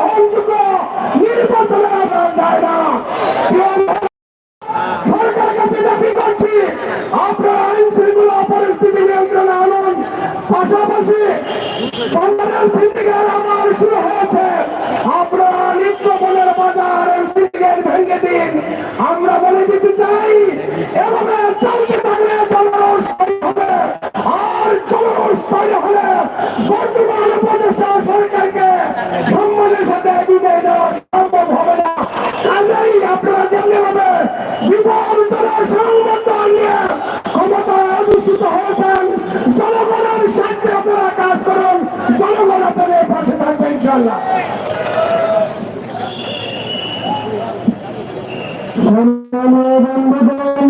গ্রহণযোগ্য নির্বাচনে আমরা না সরকারের কাছে দাবি করছি আপনারা আইন শৃঙ্খলা পরিস্থিতি নিয়ন্ত্রণে আনুন পাশাপাশি বাংলাদেশ সিন্ডিকেট আপনারা আমরা বলে দিতে চাই এভাবে হয়েছেন জনগণের স্বার্থে আপনারা কাজ করুন। জনগণ আপনাদের পাশে থাকবে ইনশাল্লাহ বন্ধুগণ।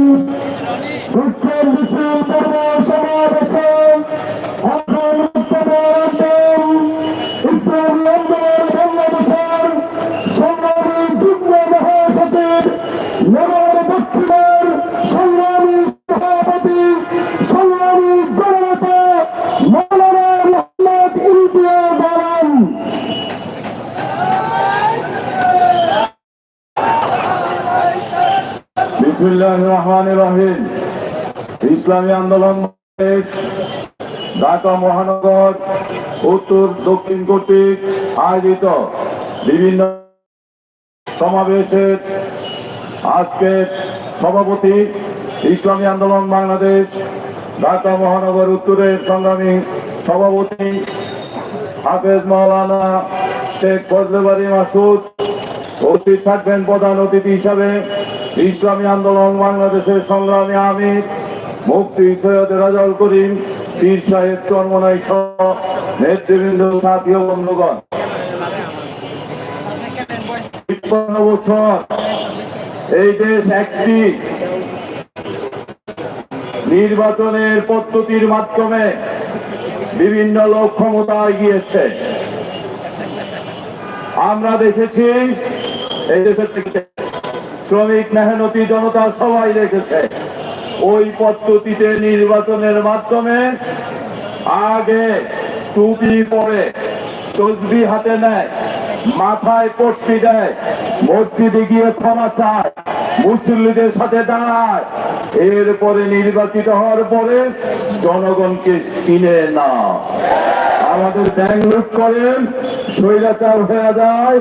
রহিম। ইসলামী আন্দোলন ঢাকা মহানগর, উত্তর, দক্ষিণ কর্তৃক আয়োজিত বিভিন্ন সমাবেশের আজকে সভাপতি ইসলামী আন্দোলন বাংলাদেশ, ঢাকা মহানগর উত্তরের সংগ্রামী সভাপতি হাফেজ মাওলানা শেখ ফজলেবাড়ি মাসুদ। উপস্থিত থাকবেন প্রধান অতিথি হিসাবে ইসলামী আন্দোলন, বাংলাদেশের সংগ্রামী আমির, মুফতি সৈয়দ রাজাউল করিম, পীর সাহেব চর্মনাই সহ নেতৃবৃন্দ, সাথী বন্ধুগণ। বছর এই দেশ একটি নির্বাচনের পদ্ধতির মাধ্যমে বিভিন্ন লোক ক্ষমতায় গিয়েছে আমরা দেখেছি এই দেশের শ্রমিক মেহনতি জনতা সবাই দেখেছে ওই পদ্ধতিতে নির্বাচনের মাধ্যমে আগে টুপি পরে তসবি হাতে নেয়, মাথায় পট্টি দেয়, মসজিদে গিয়ে ক্ষমা চায়, মুসল্লিদের সাথে দাঁড়ায়। এরপরে নির্বাচিত হওয়ার পরে জনগণকে চিনে না। আমাদের ব্যাংক লুট করেন, স্বৈরাচার হয়ে যায়,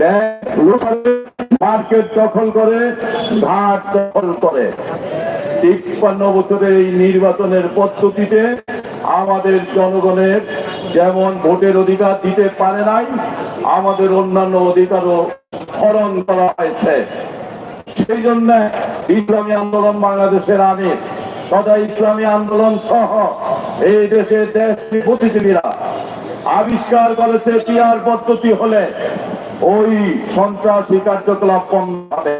ব্যাংক লুট করে। মার্কেট দখল করে ঘাট দখল করে। তিপ্পান্ন বছরের এই নির্বাচনের পদ্ধতিতে আমাদের জনগণের যেমন ভোটের অধিকার দিতে পারে নাই, আমাদের অন্যান্য অধিকারও হরণ করা হয়েছে। সেই জন্য ইসলামী আন্দোলন বাংলাদেশের আমির তথা ইসলামী আন্দোলন সহ এই দেশের দেশ বুদ্ধিজীবীরা আবিষ্কার করেছে পিয়ার পদ্ধতি হলে ওই সন্ত্রাসী কার্যকলাপ কম হবে।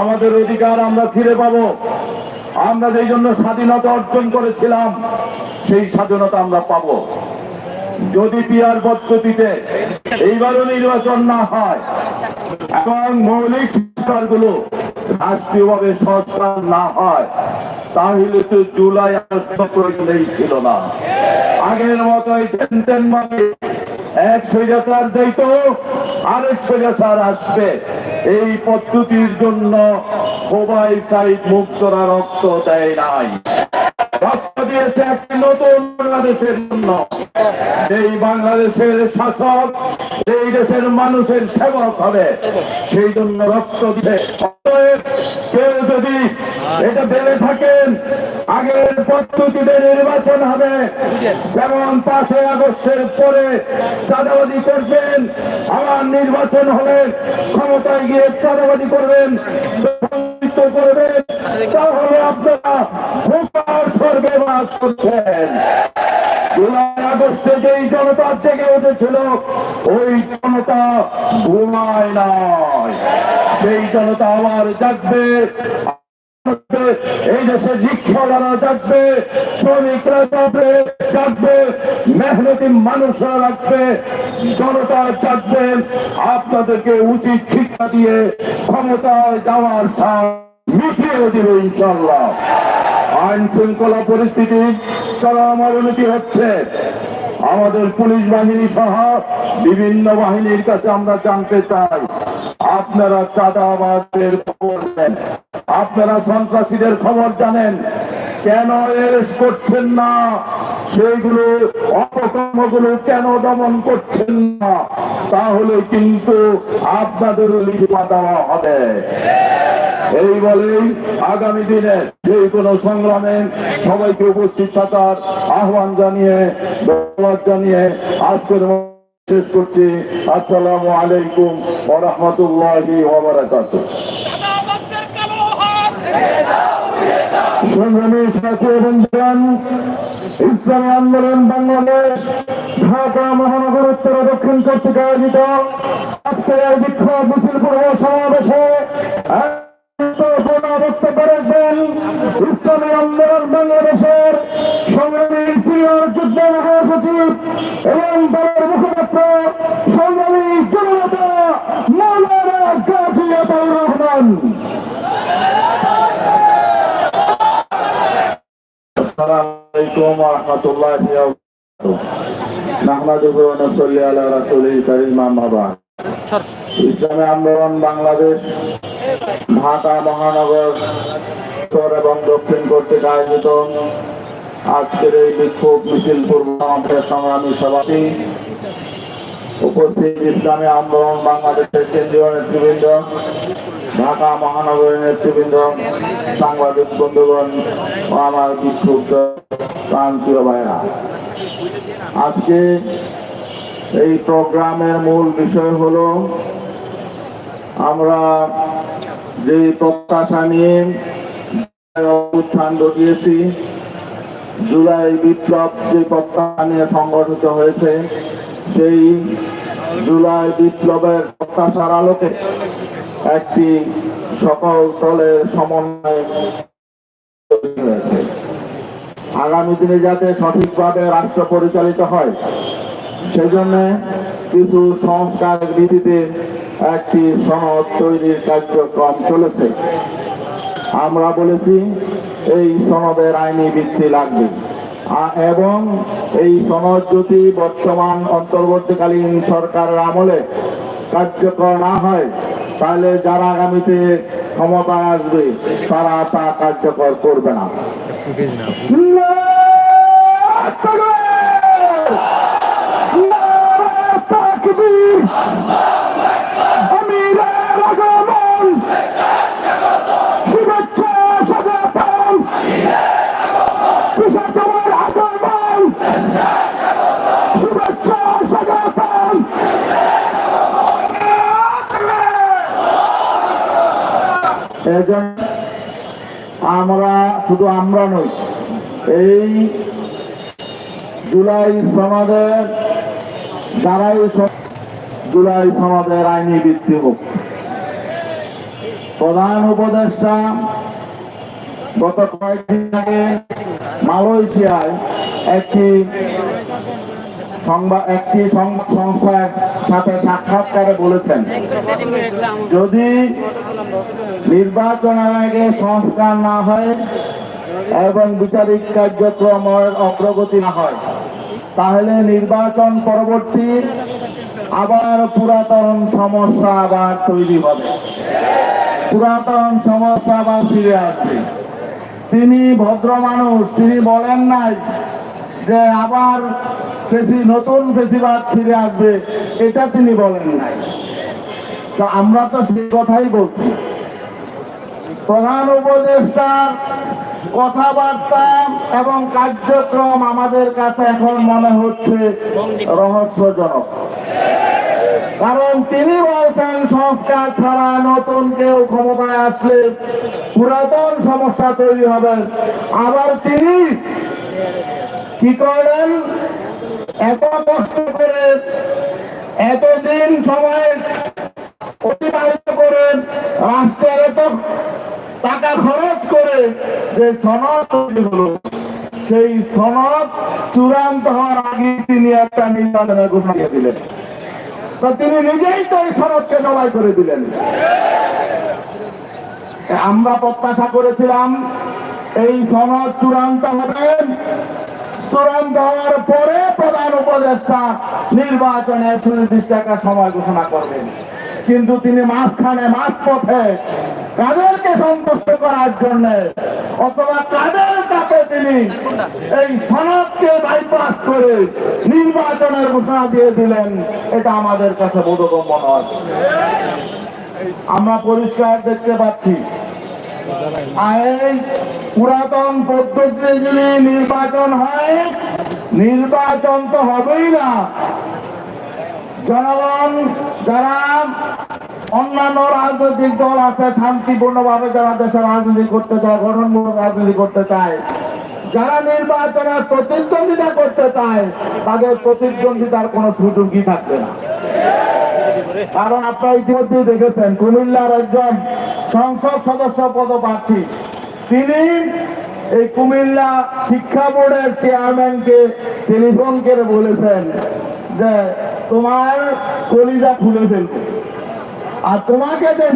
আমাদের অধিকার আমরা ফিরে পাবো। আমরা যেই জন্য স্বাধীনতা অর্জন করেছিলাম, সেই স্বাধীনতা আমরা পাবো। যদি পিয়ার পদ্ধতিতে এইবারও নির্বাচন না হয়, এবং মৌলিক সংস্কারগুলো রাষ্ট্রীয়ভাবে সংস্কার না হয়, তাহলে তো জুলাই আগস্ট প্রয়োজনেই ছিল না। আগের মতোই তেন তেন মানে এক স্বৈরাচার দায়িত আরেক স্বৈরাচার আসবে। এই পদ্ধতির জন্য সবাই সাইড মুক্তরা রক্ত দেয় নাই। রক্ত দিয়েছে একটি নতুন বাংলাদেশের জন্য এই বাংলাদেশের শাসক এই দেশের মানুষের সেবক হবে, সেই জন্য রক্ত দিয়ে কেউ যদি এটা ভেবে থাকেন, আগের পদ্ধতিতে নির্বাচন হবে, যেমন পাঁচই আগস্টের পরে চাঁদাবাদি করবেন, আবার নির্বাচন হলে ক্ষমতায় গিয়ে চাঁদাবাদি করবেন। সংযুক্ত করবেন। তাহলে আপনারা ভোটার স্বর্গে বাস করছেন। জুলাই আগস্টে যেই জনতা জেগে উঠেছিল, ওই জনতা ঘুমায় নয় সেই জনতা আবার জাগবে এই দেশের রিক্সাওয়ালারা জাগবে, শ্রমিকরা জাগবে জাগবে, মেহনতি মানুষরা রাখবে, জনতা জাগবে। আপনাদেরকে উচিত শিক্ষা দিয়ে ক্ষমতায় যাওয়ার সাথ মিটিয়ে দেবে ইনশাল্লাহ আইন শৃঙ্খলা পরিস্থিতি চরম অবনতি হচ্ছে, আমাদের পুলিশ বাহিনী সহ বিভিন্ন বাহিনীর কাছে আমরা জানতে চাই, আপনারা চাঁদাবাজের খবর দেন। আপনারা সন্ত্রাসীদের খবর জানেন। কেন এরেস্ট করছেন না? সেইগুলো, অপকর্মগুলো কেন দমন করছেন না? তাহলে কিন্তু আপনাদের লিখিমা দেওয়া হবে। এই বলেই আগামী দিনে যে কোনো সংগ্রামে সবাইকে উপস্থিত থাকার আহ্বান জানিয়ে, ধন্যবাদ জানিয়ে আজকের শেষ করছি। আসসালামু আলাইকুম ওয়া রাহমাতুল্লাহি সংগ্রামী সাথী এবং ইসলামী আন্দোলন বাংলাদেশ, ঢাকা মহানগর উত্তর দক্ষিণ কর্তৃক আয়োজিত আজকের এই বিক্ষোভ মিছিল পূর্ব সমাবেশে আন্দোলন বাংলাদেশের সংগ্রামী সিনিয়র যুগ্ম মহাসচিব এবং দলের মুখপাত্র বা'দ। ইসলামী আন্দোলন বাংলাদেশ, ঢাকা মহানগর উত্তর এবং দক্ষিণ কর্তৃক আয়োজিত। আজকের এই বিক্ষোভ মিছিল পূর্ব সংগ্রামী সভাপতি উপস্থিত ইসলামী আন্দোলন বাংলাদেশের কেন্দ্রীয় নেতৃবৃন্দ, ঢাকা মহানগরের নেতৃবৃন্দ, সাংবাদিক বন্ধুগণ আমার বিক্ষুব্ধ আজকে এই প্রোগ্রামের মূল বিষয় হলো, আমরা যে প্রত্যাশা নিয়ে উত্থান ঘটিয়েছি জুলাই বিপ্লব যে প্রত্যাশা নিয়ে সংগঠিত হয়েছে, সেই জুলাই বিপ্লবের প্রত্যাশার আলোকে একটি সকল দলের সমন্বয় হয়েছে। আগামী দিনে যাতে সঠিকভাবে রাষ্ট্র পরিচালিত হয়, সেজন্য কিছু সংস্কারের ভিত্তিতে একটি সনদ তৈরির কার্যক্রম চলেছে। আমরা বলেছি, এই সনদের আইনি ভিত্তি লাগবে। এবং এই সনদ যদি বর্তমান অন্তর্বর্তীকালীন সরকারের আমলে কার্যকর না হয় তাহলে যারা আগামীতে ক্ষমতায় আসবে তারা তা কার্যকর করবে না শুভেচ্ছা এজন্য আমরা, শুধু আমরা নই, এই জুলাই সমাজের যারাই জুলাই সমাজের আইনি ভিত্তি হোক। প্রধান উপদেষ্টা গত কয়েকদিন আগে মালয়েশিয়ায় একটি সংবাদ একটি সংবাদ সংস্থার সাথে সাক্ষাৎকারে বলেছেন, যদি নির্বাচনের আগে সংস্কার না হয় এবং বিচারিক কার্যক্রমের অগ্রগতি না হয়। তাহলে নির্বাচন পরবর্তী আবার পুরাতন সমস্যা আবার তৈরি হবে। পুরাতন সমস্যা আবার ফিরে আসবে। তিনি ভদ্র মানুষ, তিনি বলেন নাই যে আবার ফেসি, নতুন ফেসিবাদ ফিরে আসবে, এটা তিনি বলেন নাই। তো আমরা তো সেই কথাই বলছি। প্রধান উপদেষ্টার কথাবার্তা এবং কার্যক্রম আমাদের কাছে এখন মনে হচ্ছে রহস্যজনক। কারণ তিনি বলছেন, সংস্কার ছাড়া নতুন কেউ ক্ষমতায় আসলে পুরাতন সমস্যা তৈরি হবে। আবার তিনি কি করলেন? এত কষ্ট করে, এতদিন সময় অতিবাহিত করেন রাষ্ট্রের এত টাকা খরচ করে যে সনদ হলো, সেই সনদ চূড়ান্ত হওয়ার আগে তিনি একটা নির্বাচনের ঘোষণা দিলেন। তিনি নিজেই তো এই সনদকে জবাই করে দিলেন। আমরা প্রত্যাশা করেছিলাম, এই সনদ চূড়ান্ত হবে। চূড়ান্ত হওয়ার পরে প্রধান উপদেষ্টা নির্বাচনে সুনির্দিষ্ট একটা সময় ঘোষণা করবেন। কিন্তু তিনি মাঝখানে মাঝ পথে কাদেরকে সন্তুষ্ট করার জন্য অথবা কাদের চাপে তিনি এই সনদকে বাইপাস করে নির্বাচনের ঘোষণা দিয়ে দিলেন, এটা আমাদের কাছে বোধগম্য নয়। আমরা পরিষ্কার দেখতে পাচ্ছি পুরাতন পদ্ধতিতে যদি নির্বাচন হয়, নির্বাচন তো হবেই না। জনগণ, যারা অন্যান্য রাজনৈতিক দল আছে, শান্তিপূর্ণভাবে যারা দেশের রাজনীতি করতে চায়, গঠনমূলক রাজনীতি করতে চায়, যারা নির্বাচনে প্রতিদ্বন্দ্বিতা করতে চায়, তাদের প্রতিদ্বন্দ্বিতার কোনো সুযোগই থাকবে না। কারণ আপনারা ইতিমধ্যে দেখেছেন, কুমিল্লার একজন সংসদ সদস্য পদপ্রার্থী, তিনি এই কুমিল্লা শিক্ষা বোর্ডের চেয়ারম্যানকে টেলিফোন করে বলেছেন যে তোমার কলিজা খুলে ফেলবে। আর তোমাকে যে